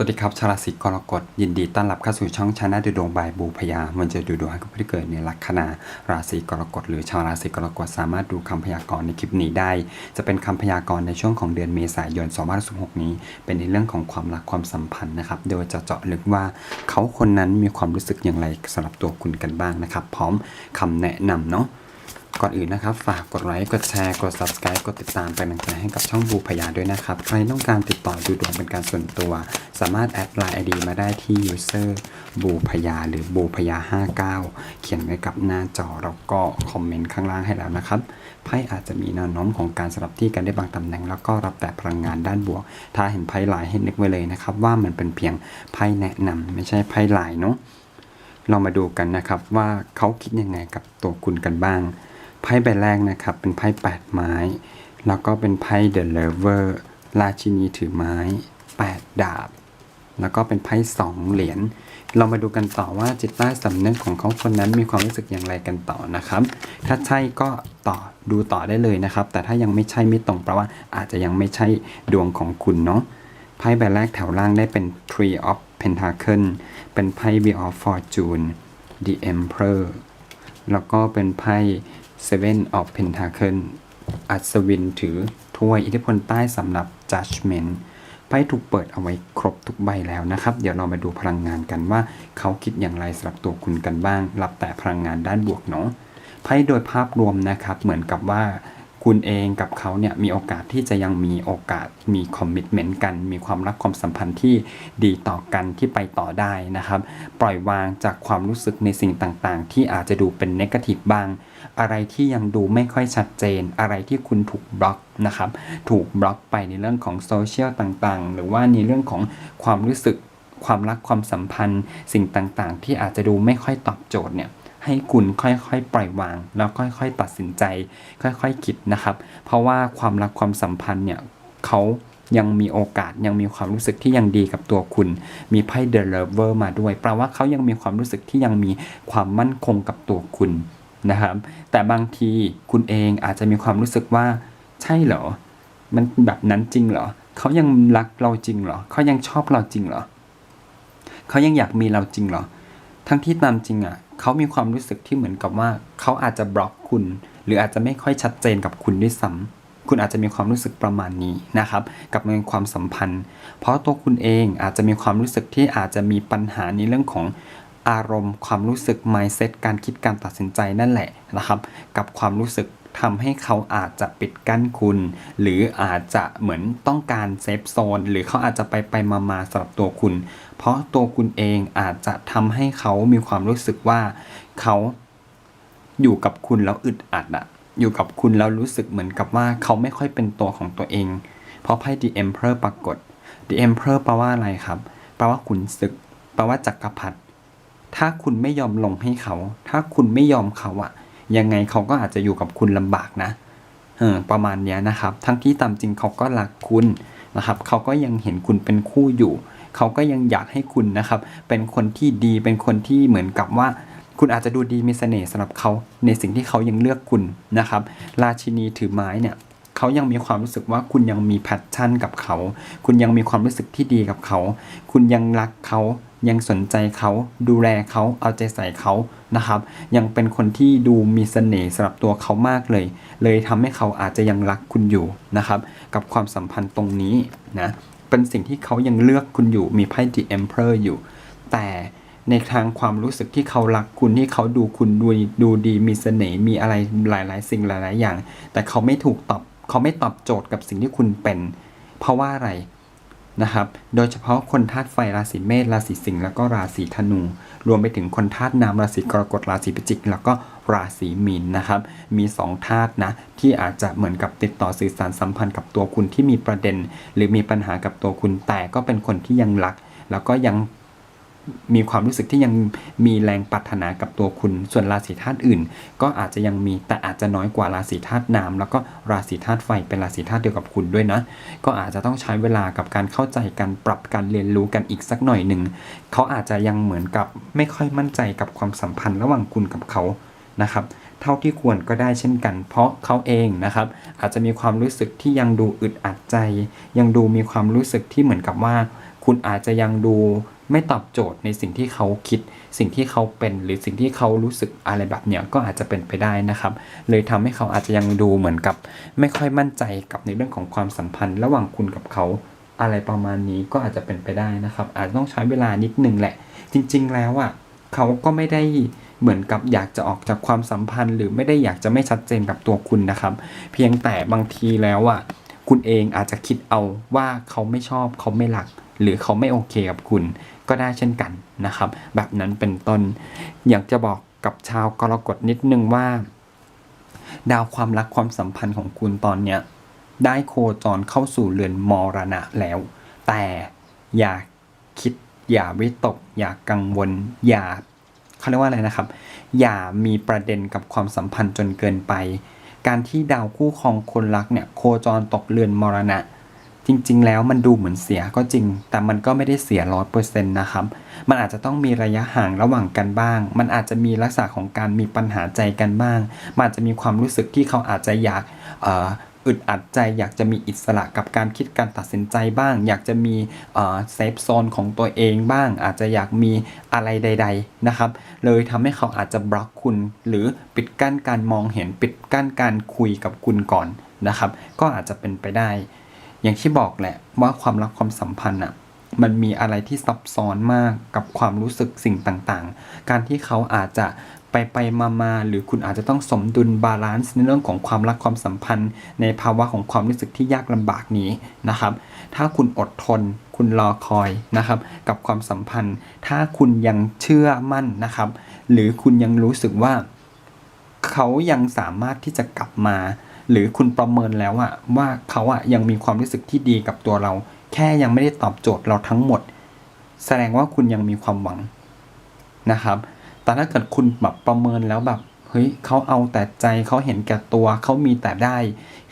สวัสดีครับชาวราศีกรกฎยินดีต้อนรับเข้าสู่ช่องชาแนลดูดวงบายบูพยามันจะดูดวงให้กับผู้ที่เกิดในลัคนาราศีกรกฎหรือชาวราศีกรกฎสามารถดูคำพยากรณ์ในคลิปนี้ได้ จะเป็นคำพยากรณ์ในช่วงของเดือนเมษายน2016นี้ เป็นในเรื่องของความรักความสัมพันธ์นะครับโดยจะเจาะลึกว่าเขาคนนั้นมีความรู้สึกอย่างไรสำหรับตัวคุณกันบ้างนะครับ พร้อมคำแนะนำเนาะ ก่อนอื่นนะครับ ฝากกดไลค์กดแชร์กด subscribe กดติดตามเป็นกำลังใจให้กับช่องบูพยาด้วยนะครับ ใครต้องการติดต่อดูดวงเป็นการส่วนตัว สามารถแอดไลน์ ID มาได้ที่ user บูพยาหรือบูพยา 59 เขียนไว้กับหน้าจอแล้วก็คอมเมนต์ข้างล่างให้แล้วนะครับไพ่อาจจะมีแนวโน้มของการสลับที่กันได้บางตำแหน่ง แล้วก็รับแต่พลังงานด้านบวก ถ้าเห็นไพ่หลายให้นึกไว้เลยนะครับ ว่ามันเป็นเพียงไพ่แนะนำไม่ใช่ไพ่หลายเนาะเรามาดูกันนะครับว่าเขาคิดยังไงกับตัวคุณกันบ้าง ไพ่ใบแรกนะครับ เป็นไพ่แปดไม้ แล้วก็เป็นไพ่เดอะเลเวอร์ราชินีถือไม้แปดดาบ แล้วก็เป็นไพ่สองเหรียญ เรามาดูกันต่อว่าจิตใต้สำนึกของเขาคนนั้นมีความรู้สึกอย่างไรกันต่อนะครับ ถ้าใช่ก็ต่อดูต่อได้เลยนะครับ แต่ถ้ายังไม่ใช่ไม่ตรงแปลว่าอาจจะยังไม่ใช่ดวงของคุณเนาะไพ่ใบแรกแถวล่างได้เป็น Tree of Pentacle เป็นไพ่ Wheel of Fortune The Emperor แล้วก็เป็นไพ่ Seven of Pentacle อัศวินถือถ้วยอิทธิพลใต้สำหรับ Judgment ไพ่ถูกเปิดเอาไว้ครบทุกใบแล้วนะครับ เดี๋ยวเรามาดูพลังงานกันว่า เขาคิดอย่างไรสำหรับตัวคุณกันบ้าง รับแต่พลังงานด้านบวกเนาะไพ่โดยภาพรวมนะครับ เหมือนกับว่า คุณเองกับเขาเนี่ยมีโอกาสที่จะยังมีโอกาสมีคอมมิชเมนต์กัน มีความรักความสัมพันธ์ที่ดีต่อกันที่ไปต่อได้นะครับ ปล่อยวางจากความรู้สึกในสิ่งต่างๆ ที่อาจจะดูเป็นเนกาทีฟบ้าง อะไรที่ยังดูไม่ค่อยชัดเจน อะไรที่คุณถูกบล็อกนะครับ ถูกบล็อกไปในเรื่องของโซเชียลต่างๆ หรือว่าในเรื่องของความรู้สึกความรักความสัมพันธ์ สิ่งต่างๆ ที่อาจจะดูไม่ค่อยตอบโจทย์เนี่ย ให้คุณค่อยๆ ปล่อยวาง แล้วค่อยๆ ตัดสินใจ ค่อยๆคิดนะครับ เพราะว่าความรักความสัมพันธ์เนี่ยเขายังมีโอกาสยังมีความรู้สึกที่ยังดีกับตัวคุณ มีไพ่เดลเวอร์มาด้วยแปลว่าเขายังมีความรู้สึกที่ยังมีความมั่นคงกับตัวคุณนะครับ แต่บางทีคุณเองอาจจะมีความรู้สึกว่า ใช่เหรอ มันแบบนั้นจริงเหรอเขายังรักเราจริงเหรอเขายังชอบเราจริงเหรอเขายังอยากมีเราจริงเหรอ ทั้งที่ตามจริงอะเขามีความรู้สึกที่เหมือนกับว่าเขาอาจจะบล็อกคุณ หรืออาจจะไม่ค่อยชัดเจนกับคุณด้วยซ้ำคุณอาจจะมีความรู้สึกประมาณนี้นะครับ กับเรื่องความสัมพันธ์ เพราะตัวคุณเองอาจจะมีความรู้สึกที่อาจจะมีปัญหาในเรื่องของอารมณ์ ความรู้สึก mindset การคิดการตัดสินใจนั่นแหละนะครับ กับความรู้สึก ทำให้เขาอาจจะปิดกั้นคุณ หรืออาจจะเหมือนต้องการเซฟโซน หรือเขาอาจจะไปไปมามาสำหรับตัวคุณ เพราะตัวคุณเองอาจจะทำให้เขามีความรู้สึกว่าเขาอยู่กับคุณแล้วอึดอัดอะอยู่กับคุณแล้วรู้สึกเหมือนกับว่าเขาไม่ค่อยเป็นตัวของตัวเอง เพราะไพ่ The Emperor ปรากฏ The Emperor แปลว่าอะไรครับ แปลว่าขุนศึก แปลว่าจักรพรรดิถ้าคุณไม่ยอมลงให้เขา ถ้าคุณไม่ยอมเขาอะ ยังไงเขาก็อาจจะอยู่กับคุณลำบากนะเออประมาณนี้นะครับ ทั้งที่ตามจริงเขาก็รักคุณนะครับ เขาก็ยังเห็นคุณเป็นคู่อยู่ เขาก็ยังอยากให้คุณนะครับ เป็นคนที่ดีเป็นคนที่เหมือนกับว่า คุณอาจจะดูดีมีเสน่ห์สำหรับเขาในสิ่งที่เขายังเลือกคุณนะครับ ราชินีถือไม้เนี่ย เขายังมีความรู้สึกว่าคุณยังมีแพชชั่นกับเขา คุณยังมีความรู้สึกที่ดีกับเขา คุณยังรักเขา ยังสนใจเขา ดูแลเขาเอาใจใส่เขานะครับ ยังเป็นคนที่ดูมีเสน่ห์สำหรับตัวเขามากเลย เลยทำให้เขาอาจจะยังรักคุณอยู่นะครับ กับความสัมพันธ์ตรงนี้นะเป็นสิ่งที่เขายังเลือกคุณอยู่มีไพ่ The Emperor อยู่ แต่ในทางความรู้สึกที่เขารักคุณที่เขาดูคุณดูดูดีมีเสน่ห์มีอะไรหลาย ๆ สิ่งหลาย ๆ อย่าง แต่เขาไม่ถูกตอบ เขาไม่ตอบโจทย์กับสิ่งที่คุณเป็น เพราะว่าอะไรนะครับ โดยเฉพาะคนธาตุไฟราศีเมษราศีสิงห์แล้วก็ราศีธนู รวมไปถึงคนธาตุน้ำราศีกรกฎราศีพิจิก แล้วก็ราศีมีนนะครับ มีสองธาตุนะที่อาจจะเหมือนกับติดต่อสื่อสารสัมพันธ์กับตัวคุณที่มีประเด็น หรือมีปัญหากับตัวคุณแต่ก็เป็นคนที่ยังรัก แล้วก็ยัง มีความรู้สึกที่ยังมีแรงปรารถนากับตัวคุณ ส่วนราศีธาตุอื่น ก็อาจจะยังมีแต่อาจจะน้อยกว่าราศีธาตุน้ำแล้วก็ราศีธาตุไฟเป็นราศีธาตุเดียวกับคุณด้วยนะ ก็อาจจะต้องใช้เวลากับการเข้าใจการปรับการเรียนรู้กันอีกสักหน่อยหนึ่งเขาอาจจะยังเหมือนกับไม่ค่อยมั่นใจกับความสัมพันธ์ระหว่างคุณกับเขานะครับเท่าที่ควรก็ได้เช่นกัน เพราะเขาเองนะครับ อาจจะมีความรู้สึกที่ยังดูอึดอัดใจ ยังดูมีความรู้สึกที่เหมือนกับว่า คุณอาจจะยังดู ไม่ตอบโจทย์ในสิ่งที่เขาคิด สิ่งที่เขาเป็นหรือสิ่งที่เขารู้สึกอะไรแบบเนี้ยก็อาจจะเป็นไปได้นะครับ เลยทำให้เขาอาจจะยังดูเหมือนกับ ไม่ค่อยมั่นใจกับในเรื่องของความสัมพันธ์ ระหว่างคุณกับเขาอะไรประมาณนี้ก็อาจจะเป็นไปได้นะครับ อาจจะต้องใช้เวลานิดนึงแหละ จริง ๆ แล้วอะเขาก็ไม่ได้เหมือนกับอยากจะออกจากความสัมพันธ์ หรือไม่ได้อยากจะไม่ชัดเจนกับตัวคุณนะครับ เพียงแต่บางทีแล้วอะคุณเองอาจจะคิดเอาว่าเขาไม่ชอบเขาไม่รัก หรือเขาไม่โอเคกับคุณ ก็ได้เช่นกันนะครับ แบบนั้นเป็นต้น อยากจะบอกกับชาวกรกฎนิดนึงว่า ดาวความรักความสัมพันธ์ของคุณตอนเนี้ยได้โคจรเข้าสู่เรือนมรณะแล้ว แต่อย่าคิดอย่าวิตก อย่ากังวล อย่าเขาเรียกว่าอะไรนะครับ อย่ามีประเด็นกับความสัมพันธ์จนเกินไป การที่ดาวคู่ครองคนรักเนี่ยโคจรตกเรือนมรณะ จริง ๆ แล้วมันดูเหมือนเสียก็จริง แต่มันก็ไม่ได้เสียร้อยเปอร์เซ็นต์นะครับ มันอาจจะต้องมีระยะห่างระหว่างกันบ้าง มันอาจจะมีลักษณะของการมีปัญหาใจกันบ้าง มันอาจจะมีความรู้สึกที่เขาอาจจะอยากเอ,อ,อึดอัดใจอยากจะมีอิสระกับการคิดการตัดสินใจบ้าง อยากจะมีเซฟโซนของตัวเองบ้าง อาจจะอยากมีอะไรใด ๆนะครับ เลยทำให้เขาอาจจะบล็อกคุณ หรือปิดกั้นการมองเห็นปิดกั้นการคุยกับคุณก่อนนะครับ ก็อาจจะเป็นไปได้ อย่างที่บอกแหละว่าความรักความสัมพันธ์อะมันมีอะไรที่ซับซ้อนมากกับความรู้สึกสิ่งต่างๆ การที่เขาอาจจะไปไปมามาหรือคุณอาจจะต้องสมดุลบาลานซ์ในเรื่องของความรักความสัมพันธ์ ในภาวะของความรู้สึกที่ยากลำบากนี้นะครับ ถ้าคุณอดทน คุณรอคอยนะครับ กับความสัมพันธ์ ถ้าคุณยังเชื่อมั่นนะครับ หรือคุณยังรู้สึกว่า เขายังสามารถที่จะกลับมา หรือคุณประเมินแล้วอะว่าเขาอะยังมีความรู้สึกที่ดีกับตัวเรา แค่ยังไม่ได้ตอบโจทย์เราทั้งหมด แสดงว่าคุณยังมีความหวังนะครับ แต่ถ้าเกิดคุณแบบประเมินแล้วแบบเฮ้ยเขาเอาแต่ใจเขาเห็นแก่ตัวเขามีแต่ได้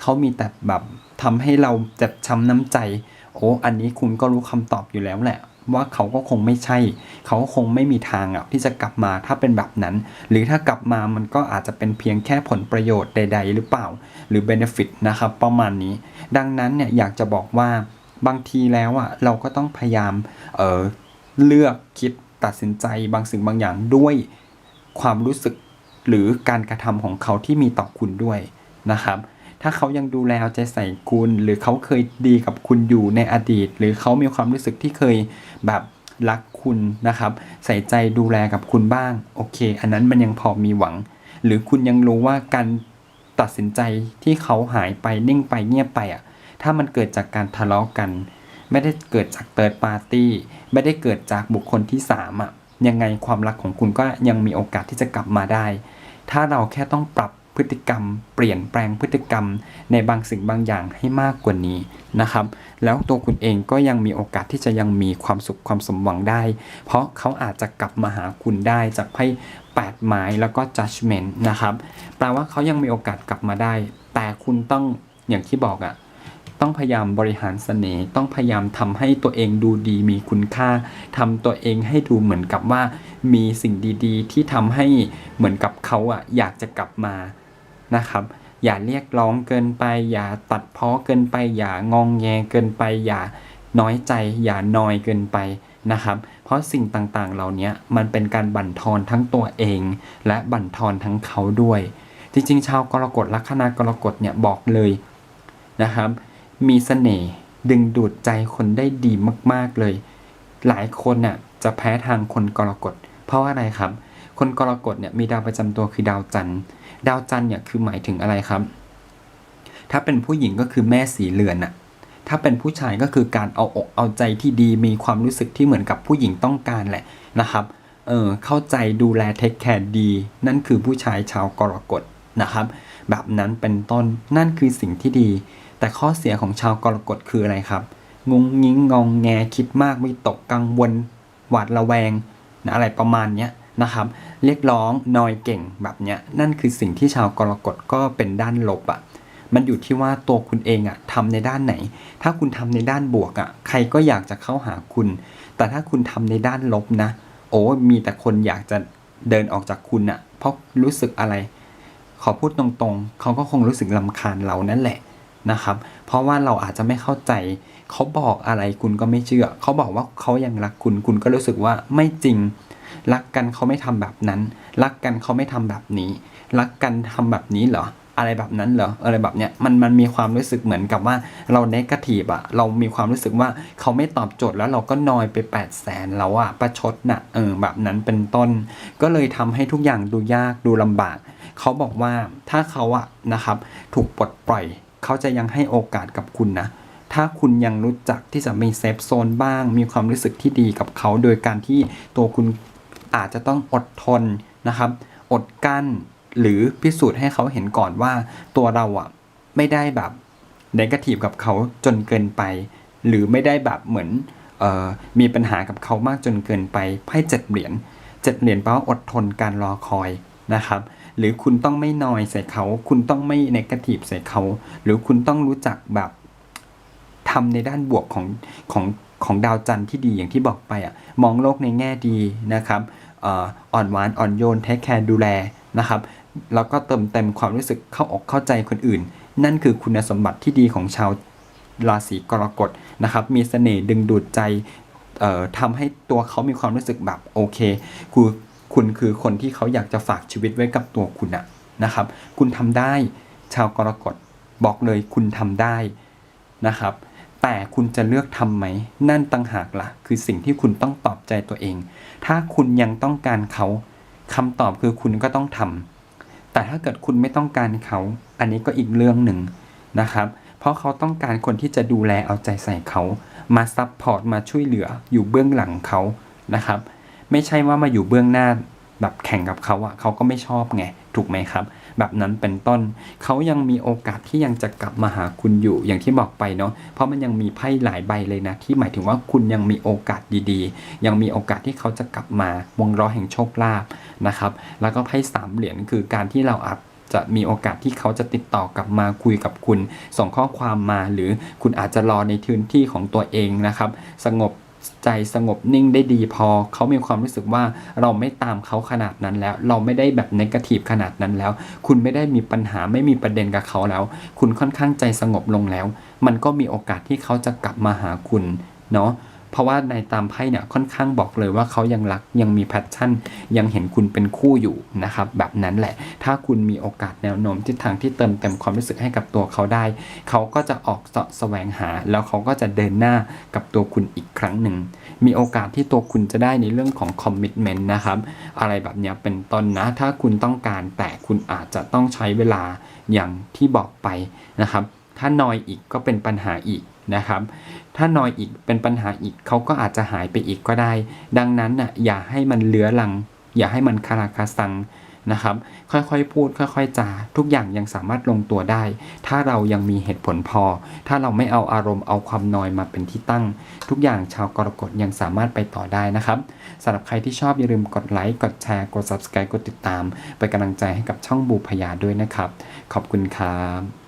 เขามีแต่แบบทำให้เราเจ็บช้ำน้ำใจ โอ้อันนี้คุณก็รู้คำตอบอยู่แล้วแหละ ว่าเขาก็คงไม่ใช่ เขาก็คงไม่มีทางอะที่จะกลับมาถ้าเป็นแบบนั้น หรือถ้ากลับมามันก็อาจจะเป็นเพียงแค่ผลประโยชน์ใด ๆ หรือเปล่า หรือ benefit นะครับประมาณนี้ ดังนั้นเนี่ยอยากจะบอกว่าบางทีแล้วอะเราก็ต้องพยายามเเลือกคิดตัดสินใจบางสิ่งบางอย่างด้วยความรู้สึกหรือการกระทำของเขาที่มีต่อคุณด้วยนะครับถ้าเขายังดูแลเอาใจใส่คุณ หรือเขาเคยดีกับคุณอยู่ในอดีต หรือเขามีความรู้สึกที่เคยแบบรักคุณนะครับ ใส่ใจดูแลกับคุณบ้าง โอเค อันนั้นมันยังพอมีหวัง หรือคุณยังรู้ว่าการ ตัดสินใจที่เขาหายไปนิ่งไปเงียบไปอะ ถ้ามันเกิดจากการทะเลาะกัน ไม่ได้เกิดจากเติร์ดปาร์ตี้ไม่ได้เกิดจากบุคคลที่สามอะยังไงความรักของคุณก็ยังมีโอกาสที่จะกลับมาได้ ถ้าเราแค่ต้องปรับ พฤติกรรม เปลี่ยนแปลงพฤติกรรม ในบางสิ่งบางอย่างให้มากกว่านี้นะครับ แล้วตัวคุณเองก็ยังมีโอกาสที่จะยังมีความสุขความสมหวังได้ เพราะเขาอาจจะกลับมาหาคุณได้จากไพ่แปดไม้แล้วก็ judgment นะครับแปลว่าเขายังมีโอกาสกลับมาได้ แต่คุณต้องอย่างที่บอกอะต้องพยายามบริหารเสน่ห์ต้องพยายามทำให้ตัวเองดูดีมีคุณค่าทำตัวเองให้ดูเหมือนกับว่ามีสิ่งดีๆ ที่ทำให้เหมือนกับเขาอะอยากจะกลับมา นะครับ อย่าเรียกร้องเกินไป อย่าตัดเพ้อเกินไป อย่างองแงเกินไป อย่าน้อยใจ อย่านอยเกินไปนะครับ เพราะสิ่งต่างๆ เหล่านี้มันเป็นการบั่นทอนทั้งตัวเอง และบั่นทอนทั้งเขาด้วย จริงๆ ชาวกรกฎลัคนากรกฎเนี่ยบอกเลยนะครับ มีเสน่ห์ดึงดูดใจคนได้ดีมากๆเลย หลายคนน่ะจะแพ้ทางคนกรกฎ เพราะว่าอะไรครับ คนกรกฎเนี่ยมีดาวประจำตัวคือดาวจันทร์ ดาวจันทร์เนี่ยคือหมายถึงอะไรครับ ถ้าเป็นผู้หญิงก็คือแม่สีเรือนน่ะถ้าเป็นผู้ชายก็คือการเอาอกเอาใจที่ดีมีความรู้สึกที่เหมือนกับผู้หญิงต้องการแหละนะครับ เออเข้าใจดูแลเทคแคร์ดี นั่นคือผู้ชายชาวกรกฎนะครับ แบบนั้นเป็นต้นนั่นคือสิ่งที่ดี แต่ข้อเสียของชาวกรกฎคืออะไรครับ งงงิ้งงองแงคิดมากไม่ตกกังวลหวาดระแวงนะอะไรประมาณเนี้ย นะครับเรียกร้องนอยเก่งแบบเนี้ยนั่นคือสิ่งที่ชาวกรกฎก็เป็นด้านลบอะ่ะมันอยู่ที่ว่าตัวคุณเองอะ่ะทำในด้านไหน ถ้าคุณทำในด้านบวกอะ่ะใครก็อยากจะเข้าหาคุณ แต่ถ้าคุณทำในด้านลบนะ โอ้มีแต่คนอยากจะเดินออกจากคุณอะ่ะเพราะรู้สึกอะไร ขอพูดตรงๆ เขาก็คงรู้สึกลำคาญเรานั่นแหละนะครับ เพราะว่าเราอาจจะไม่เข้าใจ เขาบอกอะไรคุณก็ไม่เชื่อ เขาบอกว่าเขายังรักคุณ คุณก็รู้สึกว่าไม่จริง รักกันเขาไม่ทำแบบนั้น รักกันเขาไม่ทำแบบนี้ รักกันทำแบบนี้เหรอ อะไรแบบนั้นเหรอ อะไรแบบเนี้ย มันมันมีความรู้สึกเหมือนกับว่าเราเนกาทีฟอะเรามีความรู้สึกว่าเขาไม่ตอบโจทย์แล้วเราก็นอยไป8ปดแสนแล้วอะประชดน่ะเออแบบนั้นเป็นต้น ก็เลยทำให้ทุกอย่างดูยากดูลำบาก เขาบอกว่าถ้าเขาอะนะครับถูกปลดปล่อย เขาจะยังให้โอกาสกับคุณนะถ้าคุณยังรู้จักที่จะมีเซฟโซนบ้าง มีความรู้สึกที่ดีกับเขา โดยการที่ตัวคุณ อาจจะต้องอดทนนะครับ อดกั้นหรือพิสูจน์ให้เขาเห็นก่อนว่าตัวเราอะไม่ได้แบบเนกาทีฟกับเขาจนเกินไป หรือไม่ได้แบบเหมือนออมีปัญหากับเขามากจนเกินไปไพ่เจ็ดเหรียญเจ็ดเหรียญแปลว่าอดทนการรอคอยนะครับ หรือคุณต้องไม่นอยใส่เขา คุณต้องไม่เนกาทีฟใส่เขา หรือคุณต้องรู้จักแบบทำในด้านบวกของของของดาวจันทร์ที่ดีอย่างที่บอกไปอะมองโลกในแง่ดีนะครับ อ่อนหวานอ่อนโยนเทคแคร์ดูแลนะครับแล้วก็เติมเต็มความรู้สึกเข้าอกเข้าใจคนอื่น นั่นคือคุณสมบัติที่ดีของชาวราศีกรกฎนะครับ มีเสน่ห์ดึงดูดใจทำให้ตัวเขามีความรู้สึกแบบโอเคคือคุณคือคนที่เขาอยากจะฝากชีวิตไว้กับตัวคุณอะนะครับ คุณทำได้ชาวกรกฎบอกเลยคุณทำได้นะครับ แต่คุณจะเลือกทำไหม นั่นตั้งหากละ่ะ คือสิ่งที่คุณต้องตอบใจตัวเอง ถ้าคุณยังต้องการเขาคำตอบคือคุณก็ต้องทำแต่ถ้าเกิดคุณไม่ต้องการเขา อันนี้ก็อีกเรื่องหนึ่งนะครับ เพราะเขาต้องการคนที่จะดูแลเอาใจใส่เขา มาซัพพอร์ตมาช่วยเหลืออยู่เบื้องหลังเขานะครับ ไม่ใช่ว่ามาอยู่เบื้องหน้า แบบแข่งกับเขาอะเขาก็ไม่ชอบไงถูกไหมครับ แบบนั้นเป็นต้นเขายังมีโอกาสที่ยังจะกลับมาหาคุณอยู่อย่างที่บอกไปเนาะเพราะมันยังมีไพ่หลายใบเลยนะ ที่หมายถึงว่าคุณยังมีโอกาสดีๆ ยังมีโอกาสที่เขาจะกลับมาวงล้อแห่งโชคลาภนะครับ แล้วก็ไพ่สามเหรียญคือการที่เราอาจจะมีโอกาสที่เขาจะติดต่อกลับมาคุยกับคุณ ส่งข้อความมาหรือคุณอาจจะรอในพื้นที่ของตัวเองนะครับ สงบ ใจสงบนิ่งได้ดีพอ เขามีความรู้สึกว่าเราไม่ตามเขาขนาดนั้นแล้ว เราไม่ได้แบบนกาทีฟขนาดนั้นแล้ว คุณไม่ได้มีปัญหาไม่มีประเด็นกับเขาแล้ว คุณค่อนข้างใจสงบลงแล้ว มันก็มีโอกาสที่เขาจะกลับมาหาคุณเนาะ เพราะว่าในตามไพ่เนี่ยค่อนข้างบอกเลยว่าเขายังรักยังมีแพชชั่น ยังเห็นคุณเป็นคู่อยู่นะครับแบบนั้นแหละ ถ้าคุณมีโอกาสแนวโน้มทิศทางที่เติมเต็มความรู้สึกให้กับตัวเขาได้ เขาก็จะออกเสาะแสวงหา แล้วเขาก็จะเดินหน้ากับตัวคุณอีกครั้งหนึ่ง มีโอกาสที่ตัวคุณจะได้ในเรื่องของคอมมิชเมนต์นะครับอะไรแบบเนี้ยเป็นต้นนะถ้าคุณต้องการแต่คุณอาจจะต้องใช้เวลาอย่างที่บอกไปนะครับ ถ้านอยอีกก็เป็นปัญหาอีกนะครับ ถ้านอยอีกเป็นปัญหาอีกเขาก็อาจจะหายไปอีกก็ได้ ดังนั้นน่ะอย่าให้มันเลื้อรัง อย่าให้มันคาราคาซังนะครับ ค่อยๆพูด ค่อยๆจาทุกอย่างยังสามารถลงตัวได้ ถ้าเรายังมีเหตุผลพอ ถ้าเราไม่เอาอารมณ์เอาความนอยมาเป็นที่ตั้ง ทุกอย่างชาวกรกฎยังสามารถไปต่อได้นะครับสำหรับใครที่ชอบอย่าลืมกดไลค์กดแชร์กด subscribe กดติดตามเป็นกำลังใจให้กับช่องบูพยาด้วยนะครับ ขอบคุณครับ